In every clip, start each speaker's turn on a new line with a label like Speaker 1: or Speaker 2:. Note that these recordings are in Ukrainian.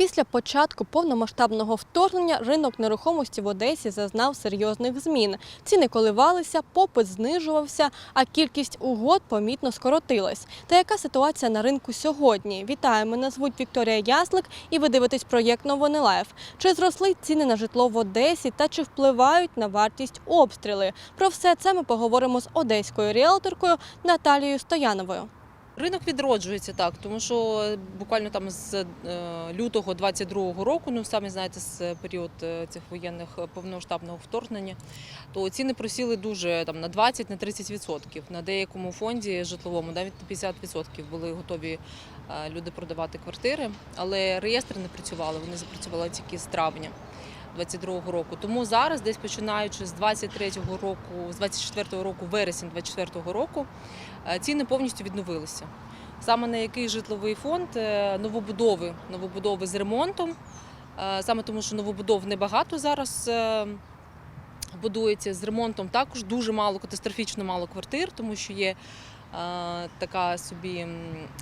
Speaker 1: Після початку повномасштабного вторгнення ринок нерухомості в Одесі зазнав серйозних змін. Ціни коливалися, попит знижувався, а кількість угод помітно скоротилась. Та яка ситуація на ринку сьогодні? Вітаю, мене звуть Вікторія Яслик, і ви дивитесь проєкт Новини Лайф. Чи зросли ціни на житло в Одесі та чи впливають на вартість обстріли? Про все це ми поговоримо з одеською ріелторкою Наталією Стояновою.
Speaker 2: Ринок відроджується так, тому що буквально там з е, лютого 22-го року, ну самі знаєте, з період е, цих воєнних е, повномасштабного вторгнення, то ціни просіли дуже там на 20 на 30%. На деякому фонді житловому навіть на 50% були готові е, люди продавати квартири, але реєстри не працювали. Вони запрацювали тільки з травня. 22-го року. Тому зараз, десь починаючи з 23-го року, з 24-го року, вересень 24-го року, е, ціни повністю відновилися. Саме на який житловий фонд е, новобудови, новобудови з ремонтом, е, саме тому, що новобудов небагато зараз. Будується з ремонтом також дуже мало, катастрофічно мало квартир, тому що є така собі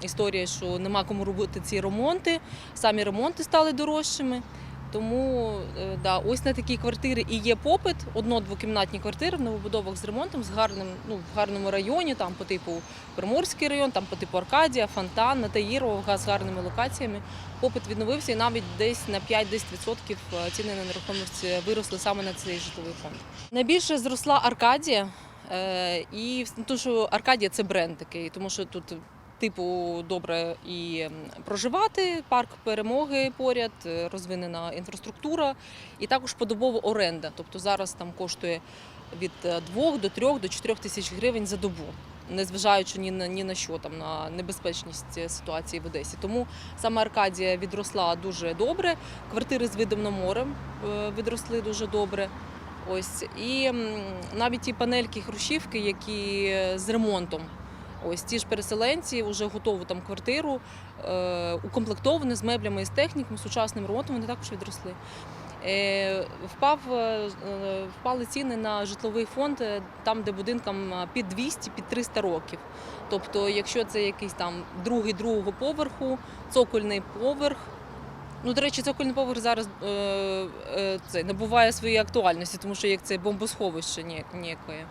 Speaker 2: історія, що нема кому робити ці ремонти. Самі ремонти стали дорожчими. Тому е, да, ось на такі квартири і є попит. Одно-двокімнатні квартири в новобудовах з ремонтом, з гарним, ну, в гарному районі, там по типу Приморський район, там по типу Аркадія, Фонтан, Натаїрова, з гарними локаціями. Попит відновився і навіть десь на 5-10% ціни на нерухомість виросли саме на цей житловий фонд. Найбільше зросла Аркадія. Е, і тому що Аркадія це бренд такий, тому що тут типу добре і проживати, парк перемоги поряд, е, розвинена інфраструктура, і також подобова оренда. Тобто зараз там коштує від 2 до 3 до 4 тисяч гривень за добу. Незважаючи ні на ні на що там на небезпечність е, ситуації в Одесі, тому саме Аркадія відросла дуже добре. Квартири з видом на море е, відросли дуже добре. Ось і навіть ті панельки хрущівки, які е, з ремонтом. Ось ті ж переселенці вже готову там квартиру, е, укомплектовані з меблями з техніками, сучасним ремонтом, вони також відросли. Е, впав, е, впали ціни на житловий фонд е, там, де будинкам під 200, під 300 років. Тобто, якщо це якийсь там другий другого поверху, цокольний поверх. Ну, до речі, цокольний поверх зараз е, е, це набуває своєї актуальності, тому що як це бомбосховище ні- ніякої.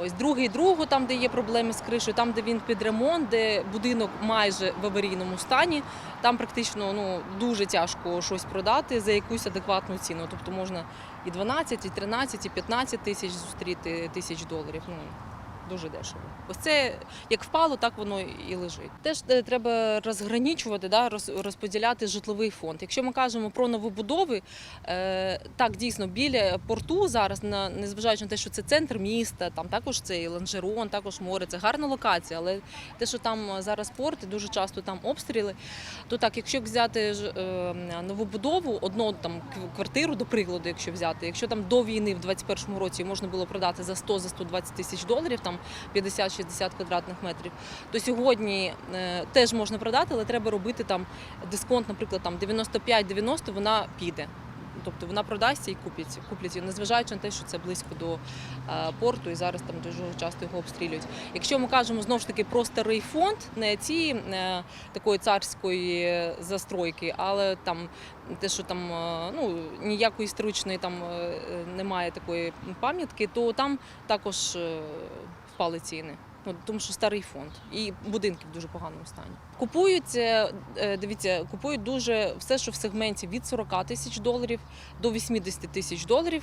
Speaker 2: Ось другий другу, там, де є проблеми з кришею, там, де він під ремонт, де будинок майже в аварійному стані, там практично ну, дуже тяжко щось продати за якусь адекватну ціну. Тобто можна і 12, і 13, і 15 тисяч зустріти тисяч доларів. Ну, дуже дешево. Ось це як впало, так воно і лежить. Теж е, треба розгранічувати, да, розподіляти житловий фонд. Якщо ми кажемо про новобудови, е, так дійсно біля порту зараз, незважаючи на те, що це центр міста, там також це і ланжерон, також море, це гарна локація. Але те, що там зараз порт, і дуже часто там обстріли, то так, якщо взяти ж, е, новобудову, одну там квартиру, до прикладу, якщо взяти, якщо там до війни в 21-му році можна було продати за 100 за 120 тисяч доларів, там 50-60 квадратних метрів, то сьогодні е, теж можна продати, але треба робити там дисконт, наприклад, там 95-90, вона піде. Тобто вона продасться і куплять, куплять незважаючи на те, що це близько до е, порту, і зараз там дуже часто його обстрілюють. Якщо ми кажемо знову ж таки про старий фонд, не ці е, такої царської застройки, але там те, що там ну ніякої історичної там немає такої пам'ятки, то там також впали ціни. Ну, тому що старий фонд і будинки в дуже поганому стані. Купують, е, е, дивіться, купують дуже все, що в сегменті від 40 тисяч доларів до 80 тисяч доларів.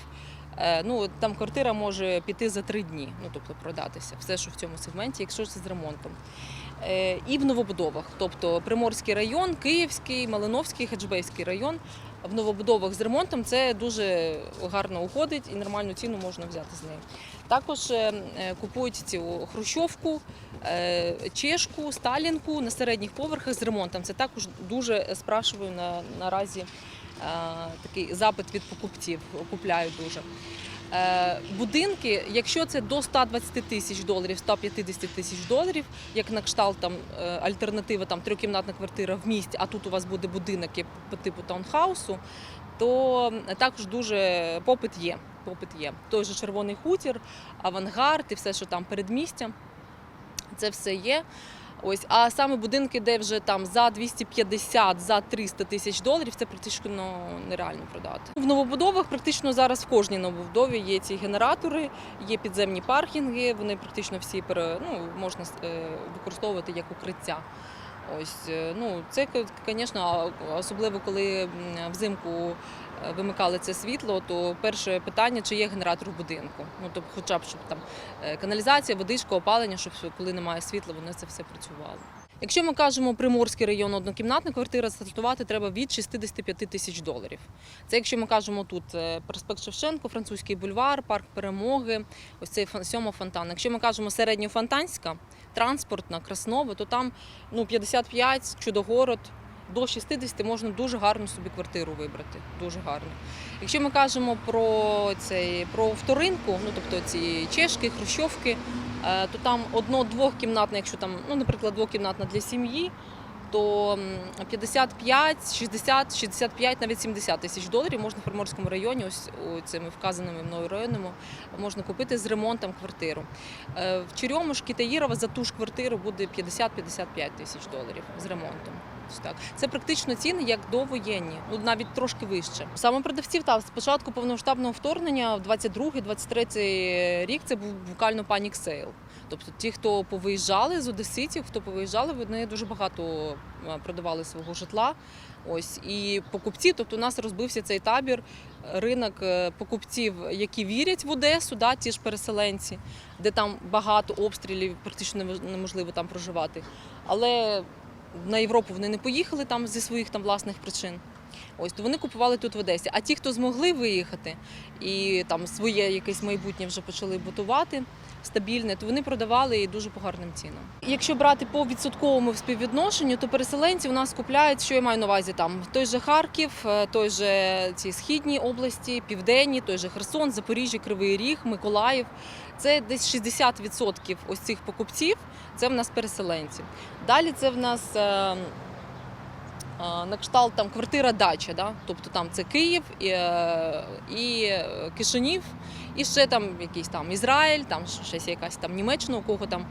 Speaker 2: Е, Ну там квартира може піти за три дні, ну тобто продатися, все, що в цьому сегменті, якщо це з ремонтом. І в новобудовах, тобто Приморський район, Київський, Малиновський, Хаджбейський район. В новобудовах з ремонтом це дуже гарно уходить і нормальну ціну можна взяти з неї. Також е, е, купують цю хрущовку, е, чешку, сталінку на середніх поверхах з ремонтом. Це також дуже спрашую на, наразі такий запит від покупців. Купляють дуже. Будинки, якщо це до 120 тисяч доларів, 150 тисяч доларів, як на кшталт там альтернатива, там трьохкімнатна квартира в місті, а тут у вас буде будинок по типу таунхаусу, то також дуже попит є. Попит є. Той же червоний хутір, авангард і все, що там передмістя, це все є. Ось, а саме будинки, де вже там за 250, за 300 тисяч доларів, це практично нереально продати. В новобудовах практично зараз в кожній новобудові є ці генератори, є підземні паркінги. Вони практично всі ну, можна е, використовувати як укриття. Ось е, ну це, звісно, особливо коли взимку вимикали це світло, то перше питання, чи є генератор в будинку. Ну тобто, хоча б щоб там е, каналізація, водичка, опалення, щоб коли немає світла, воно це все працювало. Якщо ми кажемо Приморський район, однокімнатна квартира стартувати треба від 65 тисяч доларів. Це якщо ми кажемо тут е, проспект Шевченко, французький бульвар, парк перемоги, ось цей сьома фонтан. Якщо ми кажемо середньофонтанська, транспортна, краснова, то там ну 55, чудогород. До 60 можна дуже гарну собі квартиру вибрати. Дуже гарно. Якщо ми кажемо про цей про вторинку, ну тобто ці чешки, хрущовки, е, то там одно-двохкімнатна, якщо там, ну, наприклад, двохкімнатна для сім'ї, то 55, 60, 65, навіть 70 тисяч доларів можна в Приморському районі, ось у цими вказаними мною районами, можна купити з ремонтом квартиру. Е, В Черемушки та Єрова за ту ж квартиру буде 50-55 тисяч доларів з ремонтом. Ось Так, це практично ціни як довоєнні, ну навіть трошки вище. Саме продавців та з початку повномасштабного вторгнення, в 22-23 рік це був буквально панік сейл. Тобто ті, хто повиїжджали з одеситів, хто повиїжджали, вони дуже багато е, продавали свого житла. Ось і покупці, тобто у нас розбився цей табір, ринок е, покупців, які вірять в Одесу, да, ті ж переселенці, де там багато обстрілів, практично неможливо там проживати. Але на Європу вони не поїхали там зі своїх там власних причин. Ось то вони купували тут в Одесі. А ті, хто змогли виїхати і там своє якесь майбутнє вже почали будувати стабільне, то вони продавали і дуже по гарним цінам. Якщо брати по відсотковому співвідношенню, то переселенці у нас купляють, що я маю на увазі там той же Харків, е, той же ці східні області, південні, той же Херсон, Запоріжжя, Кривий Ріг, Миколаїв. Це десь 60% ось цих покупців. Це в нас переселенці. Далі це в нас. На кшталт там квартира дача, да? тобто там це Київ і, е, і е, Кишинів, і ще там якийсь там Ізраїль, там щось якась там Німеччина, у кого там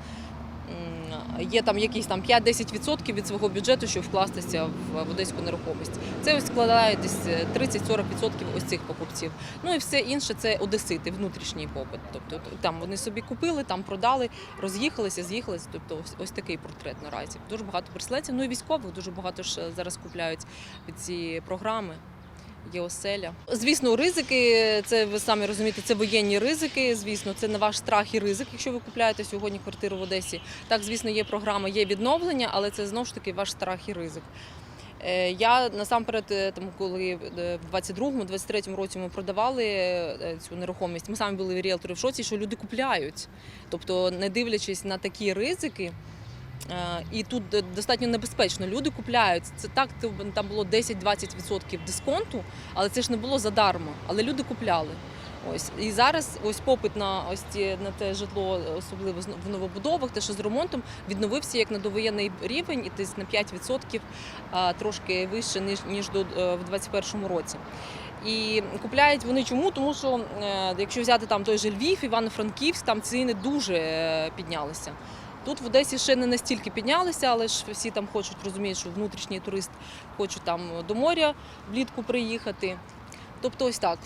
Speaker 2: є там якісь там 5-10% від свого бюджету, щоб вкластися в, одеську нерухомість. Це ось складає десь е, 30-40% ось цих покупців. Ну і все інше це одесити, внутрішній попит. Тобто там вони собі купили, там продали, роз'їхалися, з'їхалися. Тобто ось, ось такий портрет наразі. Дуже багато переселенців, ну і військових дуже багато ж е, зараз купляють ці програми. Є оселя. Звісно, ризики, це ви самі розумієте, це воєнні ризики. Звісно, це на ваш страх і ризик, якщо ви купляєте сьогодні квартиру в Одесі. Так, звісно, є програма, є відновлення, але це знову ж таки ваш страх і ризик. Е, Я насамперед, е, там, коли е, в 22-23 році ми продавали цю нерухомість, ми самі були ріелтори в шоці, що люди купляють. Тобто, не дивлячись на такі ризики, і тут достатньо небезпечно. Люди купляють. Це так, там було 10-20% дисконту, але це ж не було задармо. Але люди купляли. Ось і зараз ось попит на ось ці на те житло, особливо в новобудовах, те, що з ремонтом, відновився як на довоєнний рівень, і десь на 5% а, трошки вище ніж ніж до е, в 2021 році. І купляють вони чому? Тому що е, якщо взяти там той же Львів, Івано-Франківськ, там ціни дуже е, піднялися. Тут в Одесі ще не настільки піднялися, але ж всі там хочуть розуміють, що внутрішній турист хоче там до моря влітку приїхати. Тобто ось так.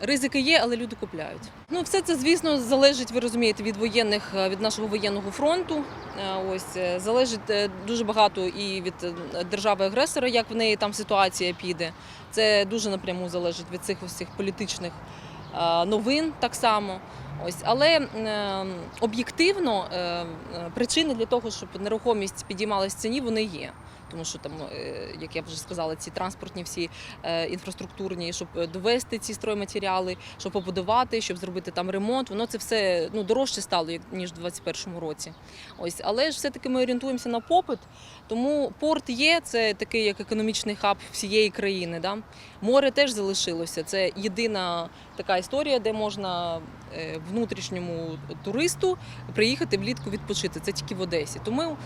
Speaker 2: Ризики є, але люди купляють. Ну, все це, звісно, залежить, ви розумієте, від воєнних е, від нашого воєнного фронту. Е, Ось е, залежить дуже багато і від держави-агресора, як в неї там ситуація піде. Це дуже напряму залежить від цих усіх політичних новин так само. Ось, але е, об'єктивно е, е, причини для того, щоб нерухомість підіймалась в ціні, вони є. Тому що там, е, як я вже сказала, ці транспортні всі е, інфраструктурні, щоб довести ці стройматеріали, щоб побудувати, щоб зробити там ремонт. Воно це все ну дорожче стало ніж в 2021 році. Ось, але ж все-таки ми орієнтуємося на попит. Тому порт є, це такий як економічний хаб всієї країни. Да? Море теж залишилося. Це єдина така історія, де можна е, внутрішньому туристу приїхати влітку відпочити. Це тільки в Одесі. Тому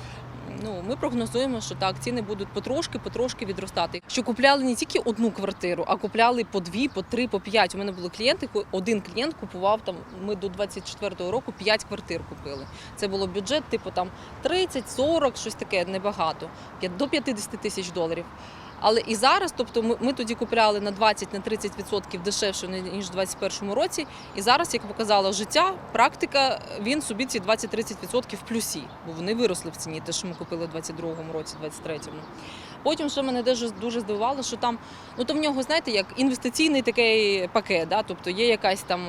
Speaker 2: ну ми прогнозуємо, що так ціни будуть потрошки, потрошки відростати. Що купляли не тільки одну квартиру, а купляли по дві, по три, по п'ять. У мене були клієнти. Один клієнт купував там. Ми до 24-го року п'ять квартир купили. Це було бюджет, типу там 30, 40, щось таке небагато, до 50 тисяч доларів. Але і зараз, тобто ми, ми тоді купляли на 20-30% дешевше ніж у 2021 році. І зараз, як показало життя, практика, він собі ці 20-30% в плюсі, бо вони виросли в ціні, те, що ми купили у 22-му році, 23-му. Потім, що мене дуже, дуже здивувало, що там, ну то в нього, знаєте, як інвестиційний такий пакет, да? тобто є якась там.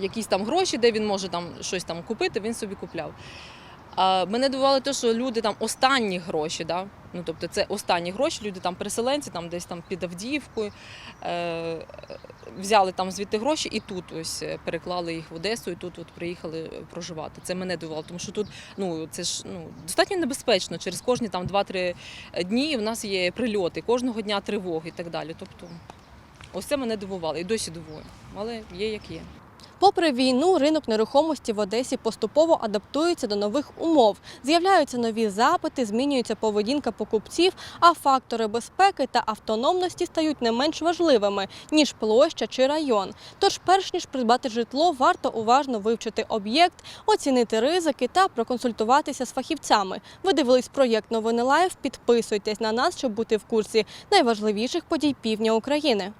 Speaker 2: Якісь там гроші, де він може там щось там купити, він собі купляв. А, мене дивувало те, що люди там останні гроші, да? ну тобто це останні гроші, люди там переселенці, там десь там під Авдіївкою, е, взяли там звідти гроші і тут ось е, переклали їх в Одесу, і тут от приїхали е, проживати. Це мене дивувало, тому що тут ну це ж ну достатньо небезпечно. Через кожні там 2-3 дні в нас є прильоти, кожного дня тривоги і так далі. Тобто, ось це мене дивувало і досі дивує, але є як є.
Speaker 1: Попри війну, ринок нерухомості в Одесі поступово адаптується до нових умов. З'являються нові запити, змінюється поведінка покупців, а фактори безпеки та автономності стають не менш важливими ніж площа чи район. Тож, перш ніж придбати житло, варто уважно вивчити об'єкт, оцінити ризики та проконсультуватися з фахівцями. Ви дивились проєкт Новини Лайв. Підписуйтесь на нас, щоб бути в курсі найважливіших подій півдня України.